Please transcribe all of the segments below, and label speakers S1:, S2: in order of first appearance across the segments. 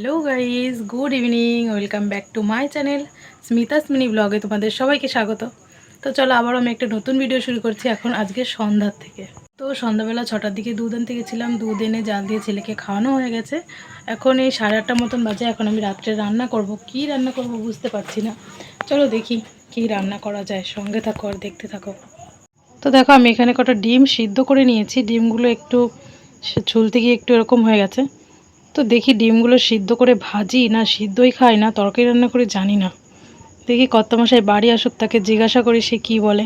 S1: Hello guys good evening welcome back to my channel Smita's mini ব্লগে তোমাদের সবাইকে স্বাগত। তো চলো আবার আমি একটা নতুন ভিডিও শুরু করছি এখন আজকে সন্ধ্যার থেকে। তো সন্ধ্যাবেলা ছটার দিকে দুধ আনতে গেছিলাম দুধ জাল দিয়ে ছেলেকে খাওয়ানো হয়ে গেছে। এখন এই সাড়ে আটটার মতন বাজে, এখন আমি রাত্রে রান্না করব। কি রান্না করব বুঝতে পারছি না। চলো দেখি কি রান্না করা যায়, সঙ্গে থাকো আর দেখতে থাকো। তো দেখো আমি এখানে কটা ডিম সিদ্ধ করে নিয়েছি, ডিমগুলো একটু ছুলতে গিয়ে একটু এরকম হয়ে গেছে। তো দেখি ডিমগুলো সিদ্ধ করে ভাজি না সিদ্ধই খাই না তরকারি রান্না করে জানি না। দেখি কর্তামশাই বাড়ি আসুক তাকে জিজ্ঞাসা করি সে কি বলে।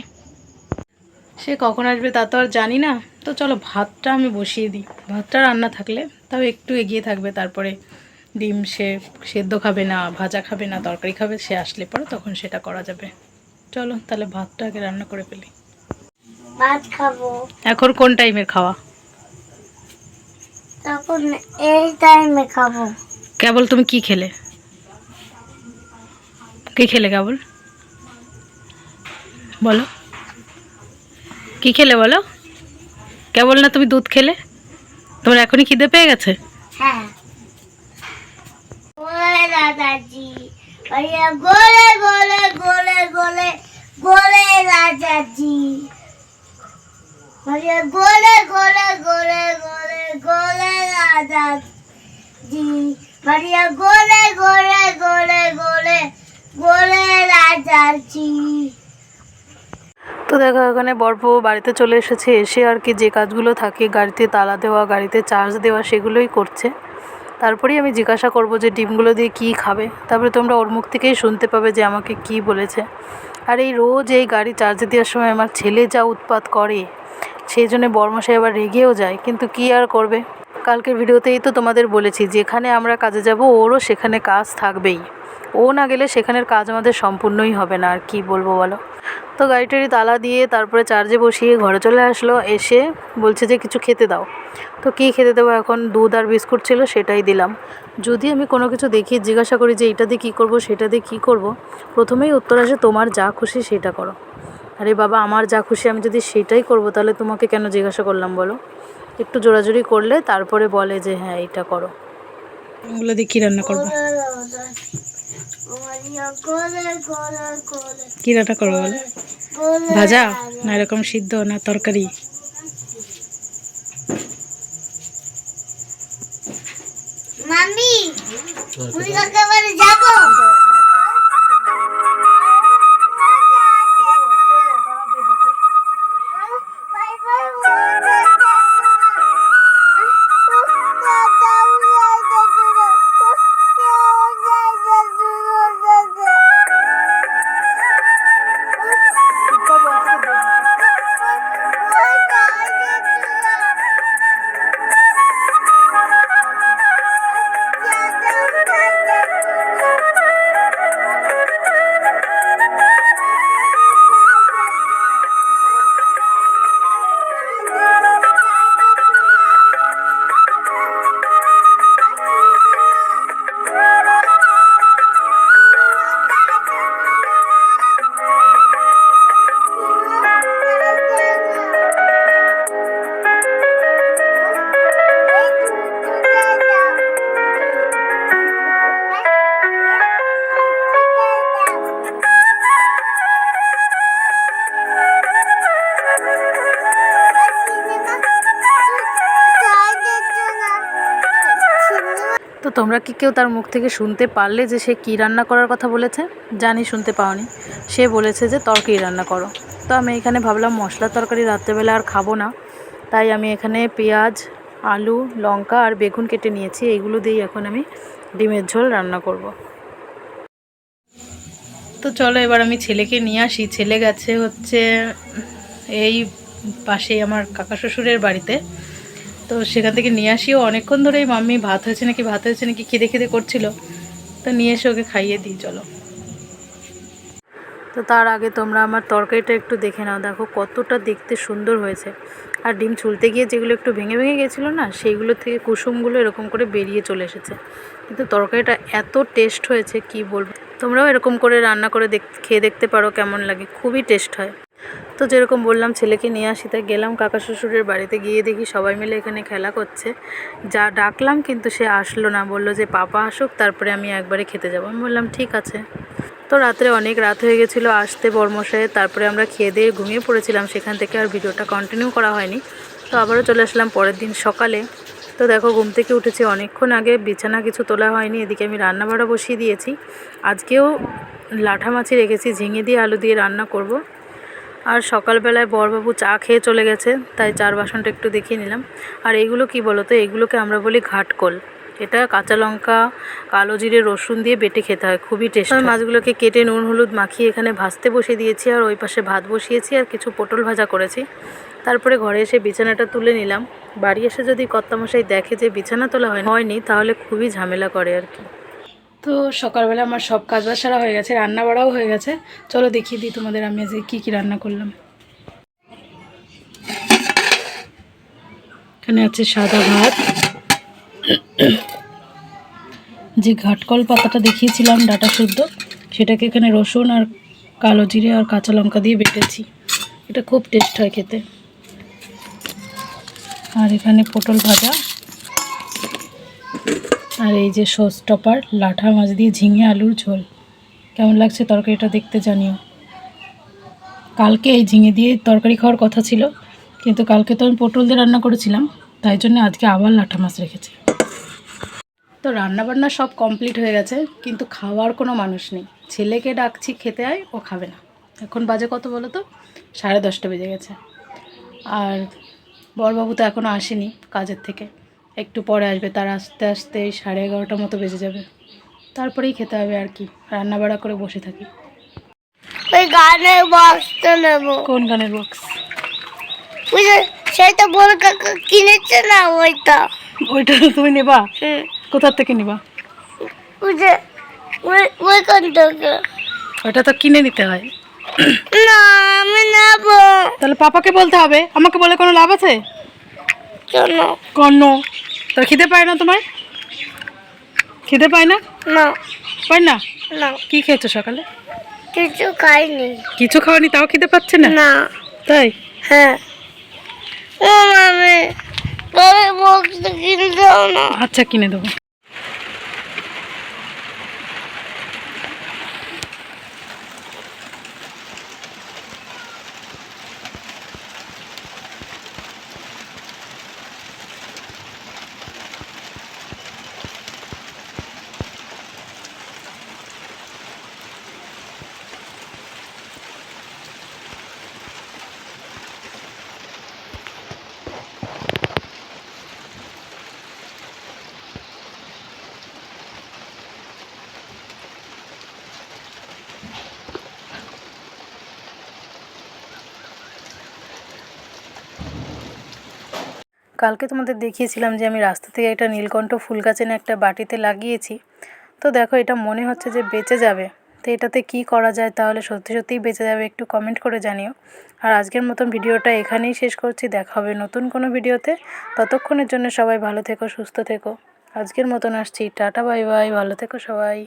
S1: সে কখন আসবে তা তো আর জানি না। তো চলো ভাতটা আমি বসিয়ে দিই। ভাতটা রান্না থাকলে তাও একটু এগিয়ে থাকবে তারপরে ডিম সে সেদ্ধ খাবে না ভাজা খাবে না তরকারি খাবে সে আসলে পরে তখন সেটা করা যাবে। চলো তাহলে ভাতটা আগে রান্না করে ফেলি।
S2: ভাত খাব।
S1: এখন কোন টাইমের খাওয়া?
S2: তখন এই টাইমে খাব।
S1: কেবল তুমি কি খেলে? কি খেলে কেবল? বলো। কি খেলে বলো? কেবল না তুমি দুধ খেলে? তোমার এখনই খিদে পেয়ে গেছে?
S2: হ্যাঁ। গোলে দাদাজি গোলে গোলে গোলে গোলে গোলে রাজাজি। ভাইয়া গোলে গোলে গোলে। গোলে গোলে রাজাজি ভাইয়া গোলে গোলে গোলে গোলে গোলে রাজাজি
S1: তো দেখো, এখানে বরফ বাড়িতে চলে এসেছে। এসে আর কি যে কাজগুলো থাকে, গাড়িতে তালা দেওয়া, গাড়িতে চার্জ দেওয়া, সেগুলোই করছে। তারপরেই আমি জিজ্ঞাসা করব যে ডিমগুলো দিয়ে কী খাবে? তারপরে তোমরা ওর মুখ থেকেই শুনতে পাবে যে আমাকে কি বলেছে। আর এই রোজ এই গাড়ি চার্জে দেওয়ার সময় আমার ছেলে যা উৎপাত করে সেই জন্য বর্মশাই আবার রেগেও যায়, কিন্তু কি আর করবে? কালকের ভিডিওতেই তো তোমাদের বলেছি, যেখানে আমরা কাজে যাব, ওরও সেখানে কাজ থাকবেই। ও না গেলে সেখানের কাজ আমাদের সম্পূর্ণই হবে না, আর কি বলব বলো? তো গাড়িটারি তালা দিয়ে তারপরে চার্জে বসিয়ে ঘরে চলে আসলো, এসে বলছে যে কিছু খেতে দাও। তো কী খেতে দেবো এখন? দুধ আর বিস্কুট ছিল, সেটাই দিলাম। যদি আমি কোনো কিছু দেখি জিজ্ঞাসা করি যে এটা দিয়ে কী করব, সেটা দিয়ে কী করব, প্রথমেই উত্তর আসে, তোমার যা খুশি সেটা করো। আরে বাবা আমার যা খুশি আমি যদি সেটাই করব তাহলে তোমাকে কেন জিজ্ঞাসা করলাম বলো? একটু জোরাজুরি করলে তারপরে বলে যে হ্যাঁ এটা করো। এগুলো দিয়ে কী রান্না করব। কী রান্না করব বলো? ভাজা না এরকম সিদ্ধ না তরকারি?
S2: একেবারে যাব।
S1: তোমরা কি কেউ তার মুখ থেকে শুনতে পারলে যে সে কী রান্না করার কথা বলেছে? জানি শুনতে পাওনি। সে বলেছে যে, তরকারি রান্না করো। তো আমি এখানে ভাবলাম, মশলা তরকারি রাত্রেবেলা আর খাব না। তাই আমি এখানে পেঁয়াজ, আলু, লঙ্কা আর বেগুন কেটে নিয়েছি। এইগুলো দিয়েই এখন আমি ডিমের ঝোল রান্না করব। তো চলো এবার আমি ছেলেকে নিয়ে আসি। ছেলে গেছে হচ্ছে এই পাশেই আমার কাকা শ্বশুরের বাড়িতে। তো সেখান থেকে নিয়ে আসিও। অনেকক্ষণ ধরেই মাম্মি ভাত হয়েছে নাকি, ভাত হয়েছে নাকি খিদে খিদে করছিল। তো নিয়ে এসে ওকে খাইয়ে দিই, চলো। তো তার আগে তোমরা আমার তরকারিটা একটু দেখে নাও। দেখো কতটা দেখতে সুন্দর হয়েছে। আর ডিম ছুলতে গিয়ে যেগুলো একটু ভেঙে ভেঙে গেছিল না, সেইগুলো থেকে কুসুমগুলো এরকম করে বেরিয়ে চলে এসেছে। কিন্তু তরকারিটা এত টেস্ট হয়েছে, কি বলব? তোমরাও এরকম করে রান্না করে দেখ, খেয়ে দেখতে পারো কেমন লাগে। খুবই টেস্ট হয়। তো যেরকম বললাম, ছেলেকে নিয়ে আসি, তাই গেলাম কাকা শ্বশুরের বাড়িতে, গিয়ে দেখি সবাই মিলে এখানে খেলা করছে। যা ডাকলাম, কিন্তু সে আসলো না। বলল যে, পাপা আসুক, তারপরে আমি একবারে খেতে যাব। আমি বললাম, ঠিক আছে। তো রাত্রে অনেক রাত হয়ে গেছিল আসতে বর্মশায়ে তারপরে আমরা খেয়ে দিয়ে ঘুমিয়ে পড়েছিলাম। সেখান থেকে আর ভিডিওটা কন্টিনিউ করা হয়নি। তো আবারও চলে আসলাম পরের দিন সকালে। তো দেখো, ঘুম থেকে উঠেছি অনেকক্ষণ আগে। বিছানা কিছু তোলা হয়নি। এদিকে আমি রান্না বাড়া বসিয়ে দিয়েছি। আজকেও লাঠা মাছি রেখেছি, ঝিঙে দিয়ে আলু দিয়ে রান্না করব। আর সকালবেলায় বরবাবু চা খেয়ে চলে গেছে, তাই চার বাসনটা একটু দেখিয়ে নিলাম। আর এইগুলো কি বলো তো? এগুলোকে আমরা বলি ঘাটকোল। এটা কাঁচা লঙ্কা, কালো জিরে, রসুন দিয়ে বেটে খেতে হয়, খুবই টেস্ট মাছগুলোকে কেটে নুন, হলুদ মাখিয়ে এখানে ভাজতে বসিয়ে দিয়েছি, আর ওই পাশে ভাত বসিয়েছি, আর কিছু পটল ভাজা করেছি। তারপরে ঘরে এসে বিছানাটা তুলে নিলাম। বাড়ি এসে যদি কর্তামশাই দেখে যে বিছানা তোলা হয় হয়নি, তাহলে খুবই ঝামেলা করে আর কি। তো সকালবেলা আমার সব কাজ সারা হয়ে গেছে রান্না বাড়াও হয়ে গেছে। চলো দেখিয়ে দিই তোমাদের আমি আজকে কী কী রান্না করলাম। এখানে আছে সাদা ভাত। যে ঘাটকল পাতাটা দেখিয়েছিলাম, ডাটা শুদ্ধ সেটাকে এখানে রসুন আর কালো জিরে আর কাঁচা লঙ্কা দিয়ে বেটেছি। এটা খুব টেস্ট হয় খেতে। আর এখানে পটল ভাজা। আর এই যে সস টপার, লাঠা মাছ দিয়ে ঝিঙে আলুর ঝোল। কেমন লাগছে তরকারিটা দেখতে জানিও। কালকে এই ঝিঙে দিয়ে তরকারি খাওয়ার কথা ছিল, কিন্তু কালকে তো আমি পটল দিয়ে রান্না করেছিলাম, তাই জন্য আজকে আবার লাঠা মাছ রেখেছি। তো রান্না বান্না সব কমপ্লিট হয়ে গেছে, কিন্তু খাওয়ার কোনো মানুষ নেই। ছেলেকে ডাকছি, খেতে আয়, ও খাবে না। এখন বাজে কত বলো তো? সাড়ে দশটা বেজে গেছে। আর বরবাবু তো এখনও আসেনি কাজের থেকে। একটু পরে আসবে তার আস্তে আস্তে সাড়ে এগারোটার মতো বেজে যাবে। তারপরেই খেতে হবে আর কি রান্না বাড়া করে বসে থাকি।
S2: ওই গানের বক্সটা নেব।
S1: কোন গানের বক্স
S2: ওই যে সেটা কাকা কিনেছে না ওইটা?
S1: ওইটা তুমি নেবা? কোথার থেকে নিবা?
S2: ওই যে ওই ওইখান থেকে।
S1: ওইটা তো কিনে নিতে হয়।
S2: না আমি নেব।
S1: তাহলে পাপাকে বলতে হবে আমাকে বলে কোনো লাভ আছে?
S2: কেন?
S1: কর্ণ তা খিদে পায় না তোমার? খিদে পায় না?
S2: না।
S1: পায় না?
S2: না।
S1: কি খেয়েছো সকালে?
S2: কিছু খাইনি।
S1: কিছু খাওয়ানি তাও খিদে পাচ্ছে না?
S2: না।
S1: তাই?
S2: হ্যাঁ। ও মামি কিনে দাও না।
S1: আচ্ছা কিনে দেবো। কালকে তোমাদের দেখিয়েছিলাম যে আমি রাস্তা থেকে একটা নীলকণ্ঠ ফুল গাছ এনে একটা বাটিতে লাগিয়েছি। তো দেখো, এটা মনে হচ্ছে যে বেঁচে যাবে। তো এটাতে কি করা যায় তাহলে সত্যি সত্যিই বেঁচে যাবে একটু কমেন্ট করে জানিও। আর আজকের মতন ভিডিওটা এখানেই শেষ করছি। দেখা হবে নতুন কোনো ভিডিওতে। ততক্ষণের জন্য সবাই ভালো থেকো, সুস্থ থেকো। আজকের মতন আসছি। Tata, bye bye. ভালো থেকো সবাই।